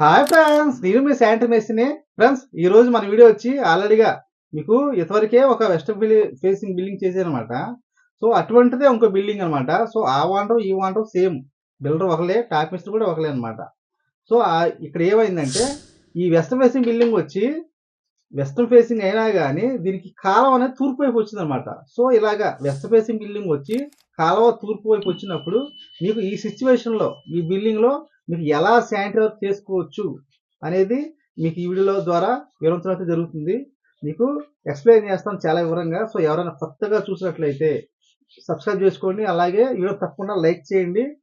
Hi friends నేను మీ Santy మెస్సిని friends ఈ రోజు మన వీడియో వచ్చి ఆల్రెడీగా మీకు ఇంతవరకే ఒక వెస్ట్ ఫేసింగ్ బిల్డింగ్ చేశారనమాట సో అటువంటిదే ఇంకో బిల్డింగ్ అనమాట సో ఆ వాండర్ ఈ వాండర్ సేమ్ బిల్డర్ ఒకలే టాప్ మిస్టర్ కూడా ఒకలే అనమాట సో ఇక్కడ ఏమైందంటే ఈ వెస్ట్ ఫేసింగ్ బిల్డింగ్ వచ్చి వెస్ట్రన్ ఫేసింగ్ అయినా కానీ దీనికి కాలం అనేది తూర్పు వైపు వచ్చింది అనమాట సో ఇలాగా వెస్ట్ ఫేసింగ్ బిల్డింగ్ వచ్చి కాలువ తూర్పు వైపు వచ్చినప్పుడు మీకు ఈ సిచ్యువేషన్లో ఈ బిల్డింగ్లో మీకు ఎలా శానిటరీ వర్క్ చేసుకోవచ్చు అనేది మీకు ఈ వీడియోలో ద్వారా వివరించడం అయితే జరుగుతుంది. మీకు ఎక్స్ప్లెయిన్ చేస్తాను చాలా వివరంగా. సో ఎవరైనా కొత్తగా చూసినట్లయితే సబ్స్క్రైబ్ చేసుకోండి. అలాగే వీడియో తప్పకుండా లైక్ చేయండి.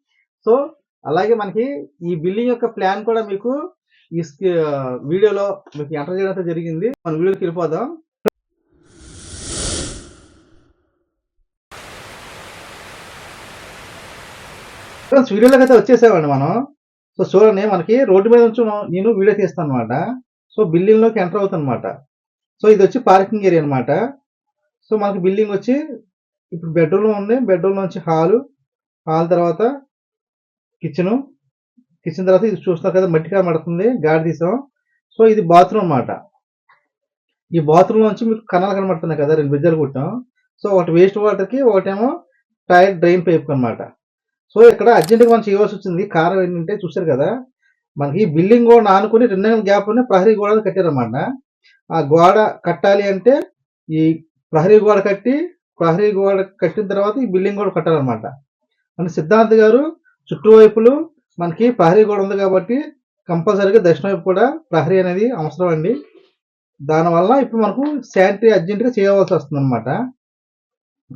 సో అలాగే మనకి ఈ బిల్డింగ్ యొక్క ప్లాన్ కూడా మీకు ఈ స్కి- వీడియోలో మీకు ఎంటర్ చేయడం అయితే జరిగింది. మన వీడియోకి వెళ్ళిపోదాం. వీడియోలోకి అయితే వచ్చేసామండి మనం. సో చూడండి మనకి రోడ్డు మీద నుంచి మనం- నేను వీడియో తీస్తాను అనమాట సో బిల్డింగ్లోకి ఎంటర్ అవుతానమాట. సో ఇది వచ్చి పార్కింగ్ ఏరియా అనమాట. సో మనకి బిల్డింగ్ వచ్చి ఇప్పుడు బెడ్రూమ్ ఉంది. బెడ్రూమ్ నుంచి హాలు హాల్ తర్వాత కిచెను. కిచెన్ తర్వాత ఇది చూస్తారు కదా మట్టి కనబడుతుంది గాడి తీసాం. సో ఇది బాత్రూమ్ అన్నమాట ఈ బాత్రూమ్ నుంచి మీకు కనాలు కనబడుతున్నాయి కదా రెండు బిజ్జలు కుట్టాం. సో ఒకటి వేస్ట్ వాటర్కి ఒకటేమో టైర్ డ్రైన్ పైప్ అన్నమాట సో ఇక్కడ అర్జెంట్గా మనం చేయవలసి వచ్చింది కారణం ఏంటంటే చూసారు కదా మనకి బిల్డింగ్ గోడ ఆనుకుని రెండు గ్యాప్లోనే ప్రహరీ గోడ కట్టారన్నమాట. ఆ గోడ కట్టాలి అంటే ఈ ప్రహరీ గోడ కట్టి ప్రహరీ గోడ కట్టిన తర్వాత ఈ బిల్డింగ్ గోడ కట్టాలన్నమాట. మన సిద్ధార్థ్ గారు చుట్టువైపులు మనకి ప్రహరీ గోడ ఉంది కాబట్టి కంపల్సరీగా దక్షిణ వైపు కూడా ప్రహరీ అనేది అవసరం అండి. దానివల్ల ఇప్పుడు మనకు శానిటరీ అర్జెంటుగా చేయవలసి వస్తుంది అనమాట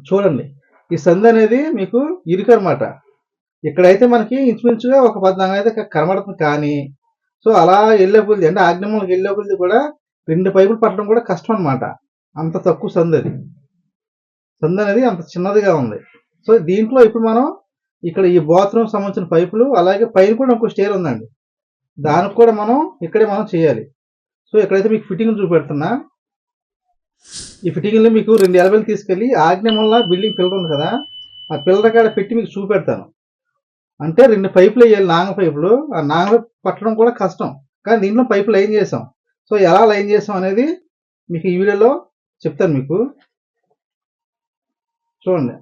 చూడండి ఈ సంధి అనేది మీకు ఇరుకు అనమాట ఇక్కడైతే మనకి ఇంచుమించుగా ఒక పద్నాలుగు అయితే కనబడుతుంది కానీ సో అలా వెళ్ళే కొద్ది అంటే ఆగ్నేయంలోకి వెళ్ళే కొద్ది కూడా రెండు పైపులు పట్టడం కూడా కష్టం అనమాట అంత తక్కువ సందు అది. సందు అనేది అంత చిన్నదిగా ఉంది. సో దీంట్లో ఇప్పుడు మనం ఇక్కడ ఈ బాత్రూమ్ సంబంధించిన పైపులు అలాగే పైన కూడా ఇంకో స్టేర్ ఉందండి. దానికి కూడా మనం ఇక్కడే మనం చేయాలి. సో ఇక్కడైతే మీకు ఫిట్టింగ్ చూపెడుతున్నా. ఈ ఫిట్టింగ్లో మీకు రెండు ఎలబెలు తీసుకెళ్ళి ఆగ్నేయం వల్ల బిల్డింగ్ పిల్లర్ ఉంది కదా ఆ పిల్లర్ కాడ పెట్టి మీకు చూపెడతాను. అంటే రెండు పైపులు వేయాలి నాంగ పైపులు. ఆ నాంగ పట్టడం కూడా కష్టం. కానీ దీంట్లో పైపులు లైన్ చేసాం. సో ఎలా లైన్ చేసాం అనేది మీకు ఈ వీడియోలో చెప్తాను మీకు. చూడండి.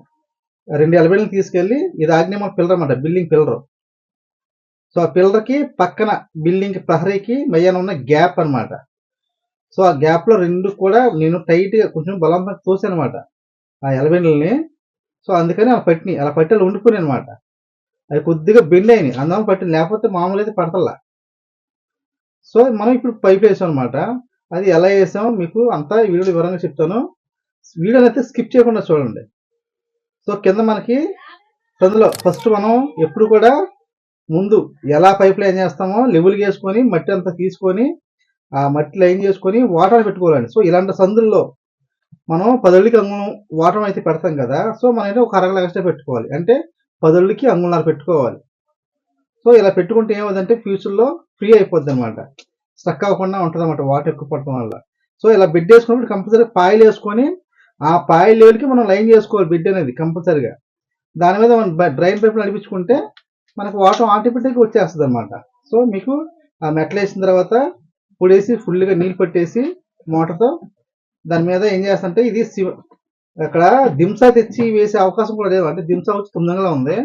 ఆ రెండు ఎలబెల్ని తీసుకెళ్ళి ఇది ఆగ్నేయ పిల్లర్ అన్నమాట బిల్డింగ్ పిల్లర్. సో ఆ పిల్లర్కి పక్కన బిల్డింగ్ ప్రహరీకి మధ్యాహ్నం ఉన్న గ్యాప్ అన్నమాట. సో ఆ గ్యాప్లో రెండు కూడా నేను టైట్గా కొంచెం బలవంతంగా తోసాను అనమాట ఆ ఎలబెల్ని సో అందుకని ఆ పట్టిని అలా పట్టి ఉండిపోయినాయి అనమాట అది కొద్దిగా బెండ్ అయినాయి. అందువల్ల పట్టింది. లేకపోతే మామూలు అయితే పడతల్లా సో మనం ఇప్పుడు పైప్ వేసాం అనమాట అది ఎలా వేసాం? మీకు అంతా వీడియో వివరంగా చెప్తాను. వీడియోని అయితే స్కిప్ చేయకుండా చూడండి. సో కింద మనకి అందులో ఫస్ట్ మనం ఎప్పుడు కూడా ముందు ఎలా పైప్ లైన్ చేస్తామో లెవెల్ వేసుకొని మట్టి అంతా తీసుకొని ఆ మట్టి లైన్ చేసుకొని వాటర్ పెట్టుకోవాలండి. సో ఇలాంటి సందుల్లో మనం పదళ్ళకి అంగం వాటర్ అయితే పెడతాం కదా. సో మనం అయితే ఒక అరగల ఎక్స్ట్రా పెట్టుకోవాలి. అంటే పదళ్ళకి అంగుళాలు పెట్టుకోవాలి. సో ఇలా పెట్టుకుంటే ఏమవుతుందంటే ఫ్యూచర్లో ఫ్రీ అయిపోద్ది అనమాట స్టక్ అవ్వకుండా ఉంటుంది అనమాట వాటర్ ఎక్కువ పడటం వల్ల. సో ఇలా బిడ్డ వేసుకున్నప్పుడు కంపల్సరీ పాయిల్ వేసుకొని ఆ పాయిల్ లెవెల్కి మనం లైన్ చేసుకోవాలి బిడ్డ అనేది కంపల్సరీగా దాని మీద మనం డ్రైన్ పైపులు నడిపించుకుంటే మనకు వాటర్ ఆటోమేటిక్గా వచ్చేస్తుంది అనమాట సో మీకు ఆ మెట్లు వేసిన తర్వాత పొడేసి ఫుల్గా నీళ్ళు పెట్టేసి మోటార్తో దాని మీద ఏం చేస్తుంటే ఇది అక్కడ దింసా తెచ్చి వేసే అవకాశం కూడా లేదు. అంటే దింసా వచ్చి తొమ్మిదంగా ఉంది.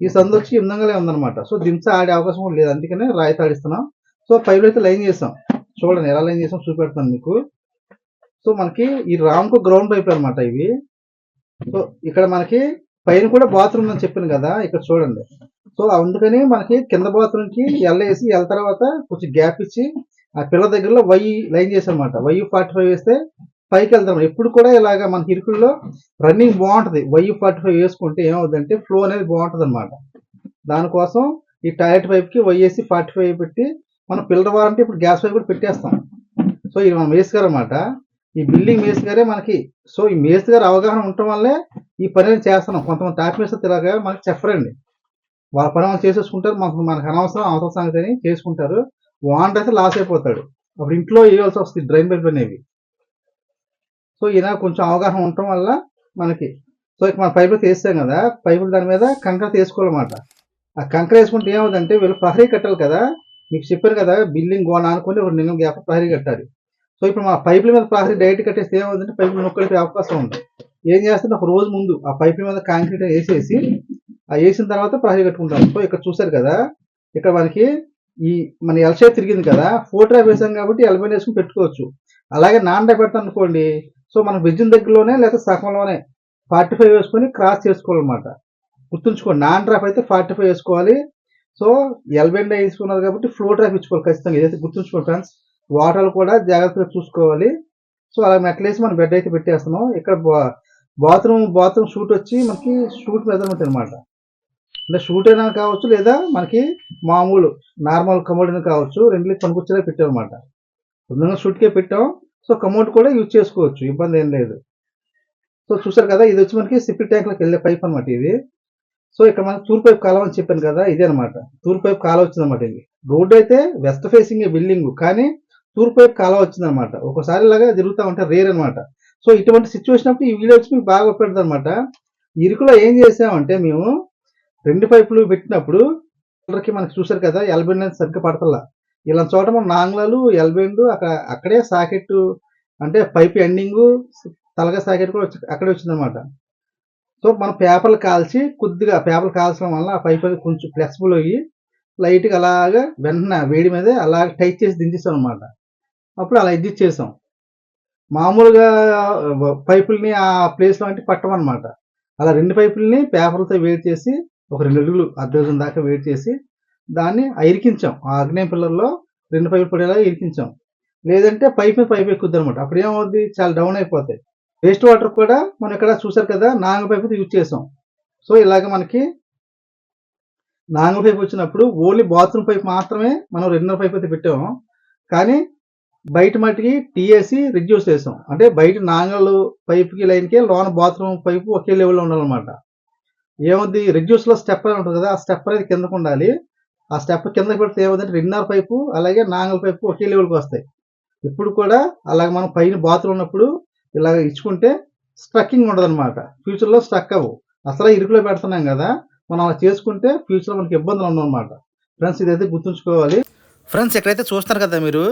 ఈ సందు వచ్చి ఎనిమిదంగానే ఉందన్నమాట. సో దింసా ఆడే అవకాశం కూడా లేదు. అందుకనే రాయి తాడిస్తున్నాం సో పైలో అయితే లైన్ చేసాం. చూడండి ఎలా లైన్ చేసాం చూపెడతాను మీకు. సో మనకి ఈ రామ్కు గ్రౌండ్ పైపులు అనమాట ఇవి. సో ఇక్కడ మనకి పైన కూడా బాత్రూమ్ అని చెప్పాను కదా ఇక్కడ చూడండి. సో అందుకని మనకి కింద బాత్రూమ్కి ఎల్ వేసి ఎల్ తర్వాత కొంచెం గ్యాప్ ఇచ్చి ఆ పిల్ల దగ్గరలో వై లైన్ చేసాం అనమాట వై ఫార్టీ ఫైవ్ వేస్తే పైకి వెళ్తాం ఎప్పుడు కూడా ఇలాగ మనకి ఇరుకుల్లో రన్నింగ్ బాగుంటది. వై ఫార్టీ ఫైవ్ వేసుకుంటే ఏమవుతుందంటే ఫ్లో అనేది బాగుంటుంది అనమాట దానికోసం ఈ టాయిలెట్ పైప్కి కి ఫార్టీ ఫైవ్ పెట్టి మనం పిల్లర్ వారంటే ఇప్పుడు గ్యాస్ పైప్ కూడా పెట్టేస్తాం. సో ఇది మనం మేస్ గారు అనమాట ఈ బిల్డింగ్ మేస్ గారే మనకి సో ఈ మేస్ గారు అవగాహన ఉండటం వల్లే ఈ పని అనేది చేస్తున్నాం. కొంతమంది టాప్ మేస్ తిరగా మనకి చెప్పరండి. వాళ్ళ పని వాళ్ళు చేసేసుకుంటారు. మనకు మనకు అనవసరం అవసరం సంగతి చేసుకుంటారు. వాంట అయితే లాస్ అయిపోతాడు. అప్పుడు ఇంట్లో వేయాల్సి వస్తుంది డ్రైన్ పైప్ అనేవి. సో ఈయన కొంచెం అవగాహన ఉండటం వల్ల మనకి. సో ఇక మన పైపులు తీస్తాం కదా పైపులు దాని మీద కంకర తీసుకోవాలన్నమాట. ఆ కంకర వేసుకుంటే ఏమవుతుందంటే వీళ్ళు ప్రహరీ కట్టాలి కదా మీకు చెప్పారు కదా బిల్డింగ్ గోడ అనుకుని ఒక నిన్న గ్యాప్ ప్రహరీ కట్టాలి. సో ఇప్పుడు మా పైపుల మీద ప్రహరీ డైరెక్ట్ కట్టేస్తే ఏమవుతుందంటే పైపులు నొక్కడిపోయే అవకాశం ఉంది ఏం చేస్తుంటే ఒక రోజు ముందు ఆ పైపుల మీద కాంక్రీట్ వేసేసి ఆ వేసిన తర్వాత ప్రహరీ కట్టుకుంటాం. సో ఇక్కడ చూసారు కదా ఇక్కడ మనకి ఈ మన ఎల్ షేప్ తిరిగింది కదా ఫోటో వేసాం కాబట్టి ఎల్బైన్ వేసుకుని పెట్టుకోవచ్చు. అలాగే నాన్ పెడతాం అనుకోండి సో మనం వెజ్జిన దగ్గరలోనే లేదా సగంలోనే ఫార్టీ ఫైవ్ వేసుకొని క్రాస్ చేసుకోవాలన్నమాట. గుర్తుంచుకోండి నాన్ డ్రాప్ అయితే ఫార్టీ ఫైవ్ వేసుకోవాలి. సో ఎల్బెండ్ వేసుకున్నారు కాబట్టి ఫ్లో డ్రాప్ ఇచ్చుకోవాలి ఖచ్చితంగా. ఇదైతే గుర్తుంచుకోండి ఫ్రెండ్స్ వాటర్ కూడా జాగ్రత్తగా చూసుకోవాలి. సో అలా మెట్లేసి మనం బెడ్ అయితే పెట్టేస్తున్నాం. ఇక్కడ బాత్రూమ్ బాత్రూమ్ షూట్ వచ్చి మనకి షూట్ మెజర్మెంట్ అనమాట అంటే షూట్ అయినా కావచ్చు లేదా మనకి మామూలు నార్మల్ కమోడ్ అయినా కావచ్చు రెండు పనికొచ్చేలా పెట్టాం అనమాట ముందుగా షూట్కే పెట్టాం. సో కమౌంట్ కూడా యూజ్ చేసుకోవచ్చు. ఇబ్బంది ఏం లేదు. సో చూసారు కదా ఇది వచ్చి మనకి సిప్పిల్ ట్యాంక్లోకి వెళ్ళే పైప్ అనమాట ఇది. సో ఇక్కడ మనకి తూర్పు పైపు కాలం అని చెప్పాను కదా ఇదే అనమాట తూర్పు పైపు కాలం వచ్చిందనమాట ఇది. రోడ్డు అయితే వెస్ట్ ఫేసింగ్ బిల్డింగ్ కానీ తూర్పు వైపు కాలం వచ్చిందనమాట ఒకసారి ఇలాగా జరుగుతూ ఉంటే రేర్ అనమాట సో ఇటువంటి సిచ్యువేషన్ అప్పుడు ఈ వీడియో వచ్చి మీకు బాగా ఉపయోగపడుతుంది అనమాట ఇరుకులో ఏం చేసామంటే మేము రెండు పైపులు పెట్టినప్పుడు కి మనకి చూసారు కదా ఎల్బెండ్ అనేది సరిగ్గా పడతలా. ఇలా చోట మన నాంగ్లాలు ఎల్బెండ్ అక్కడ అక్కడే సాకెట్ అంటే పైప్ ఎండింగ్ తలగా సాకెట్ కూడా వచ్చి అక్కడే వచ్చిందనమాట సో మనం పేపర్లు కాల్చి కొద్దిగా పేపర్లు కాల్చడం వల్ల ఆ పైప్ అది కొంచెం ఫ్లెక్సిబుల్ అయ్యి లైట్గా అలాగా వెంటనే వేడి మీదే అలాగ టైట్ చేసి దించేసాం అనమాట అప్పుడు అలా ఇది చేసాం. మామూలుగా పైపుల్ని ఆ ప్లేస్లో అంటే పట్టమన్నమాట. అలా రెండు పైపుల్ని పేపర్లతో వేడి చేసి ఒక రెండు అడుగులు అర్ధ దాకా వేడి చేసి దాన్ని ఇరికించాం. ఆ అగ్నేయ పిల్లర్లో రెండు పైపులు పడేలా ఇరికించాం. లేదంటే పైపు మీద ఎక్కుద్ది అనమాట అప్పుడు ఏమవుద్ది? చాలా డౌన్ అయిపోతాయి. వేస్ట్ వాటర్ కూడా మనం ఇక్కడ చూసారు కదా నాంగ పైపు యూజ్ చేసాం. సో ఇలాగ మనకి నాంగ పైపు వచ్చినప్పుడు ఓన్లీ బాత్రూమ్ పైప్ మాత్రమే మనం రెండున్నర పైప్ అయితే పెట్టాము కానీ బయట మట్టికి టీఏసి రిడ్యూస్ చేసాం. అంటే బయట నాంగలు పైపుకి లైన్కి లోన బాత్రూమ్ పైపు ఒకే లెవెల్లో ఉండాలన్నమాట. ఏముంది రిడ్యూస్లో స్టెప్పర్ ఉంటుంది కదా ఆ స్టెప్పర్ అనేది కిందకు ఉండాలి ఆ స్టెప్ కింద పెడితే ఏమవుతుందంటే రిన్నర్ పైపు అలాగే నాంగల్ పైపు ఒకే లెవెల్కి వస్తాయి. ఇప్పుడు కూడా అలాగ మనం పైన బాత్రూమ్ ఉన్నప్పుడు ఇలాగ ఇచ్చుకుంటే స్ట్రక్కింగ్ ఉండదు అనమాట ఫ్యూచర్లో స్ట్రక్ అవ్వు. అసలు ఇరుకులో పెడుతున్నాం కదా మనం అలా చేసుకుంటే ఫ్యూచర్లో మనకి ఇబ్బందులు ఉండవన్నమాట. ఫ్రెండ్స్ ఇదైతే గుర్తుంచుకోవాలి. ఫ్రెండ్స్ ఎక్కడైతే చూస్తున్నారు కదా మీరు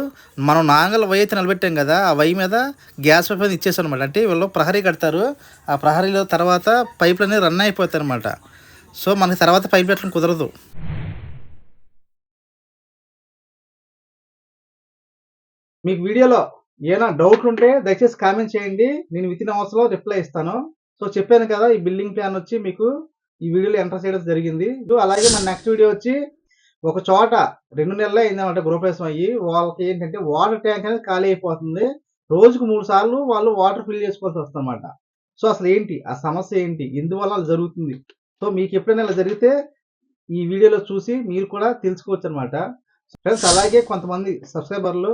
మనం నాంగల్ వై అయితే నిలబెట్టాం కదా ఆ వై మీద గ్యాస్ పైప్ అనేది ఇచ్చేసాం అనమాట అంటే వీళ్ళు ప్రహరీ కడతారు. ఆ ప్రహరీలో తర్వాత పైపులు అనేది రన్ అయిపోతాయి అనమాట సో మనకి తర్వాత పైప్ పెట్టడం కుదరదు. మీకు వీడియోలో ఏమైనా డౌట్లు ఉంటే దయచేసి కామెంట్ చేయండి. నేను విత్ ఇన్ అవర్స్లో రిప్లై ఇస్తాను. సో చెప్పాను కదా ఈ బిల్డింగ్ ప్లాన్ వచ్చి మీకు ఈ వీడియోలో ఎంటర్ చేయడం జరిగింది. సో అలాగే మన నెక్స్ట్ వీడియో వచ్చి ఒక చోట రెండు నెలలు అయిందన్నమాట గృహప్రవేశం అయ్యి. వాళ్ళకి ఏంటంటే వాటర్ ట్యాంక్ అనేది ఖాళీ అయిపోతుంది. రోజుకు మూడు సార్లు వాళ్ళు వాటర్ ఫిల్ చేసుకోవాల్సి వస్తుందన్నమాట. సో అసలు ఏంటి? ఆ సమస్య ఏంటి? ఎందువల్ల అలా జరుగుతుంది? సో మీకు ఎప్పుడైనా ఇలా జరిగితే ఈ వీడియోలో చూసి మీరు కూడా తెలుసుకోవచ్చు అనమాట ఫ్రెండ్స్ అలాగే కొంతమంది సబ్స్క్రైబర్లు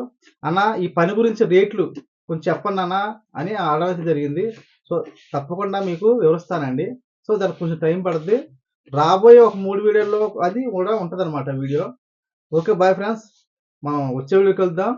అన్న ఈ పని గురించి రేట్లు కొంచెం చెప్పండి అన్న అని అడగడం జరిగింది. సో తప్పకుండా మీకు వివరిస్తానండి. సో దానికి కొంచెం టైం పడుతుంది రాబోయే ఒక మూడు వీడియోల్లో అది కూడా ఉంటుంది వీడియో. Okay bye friends. మనం వచ్చే వీడియోకి వెళ్దాం.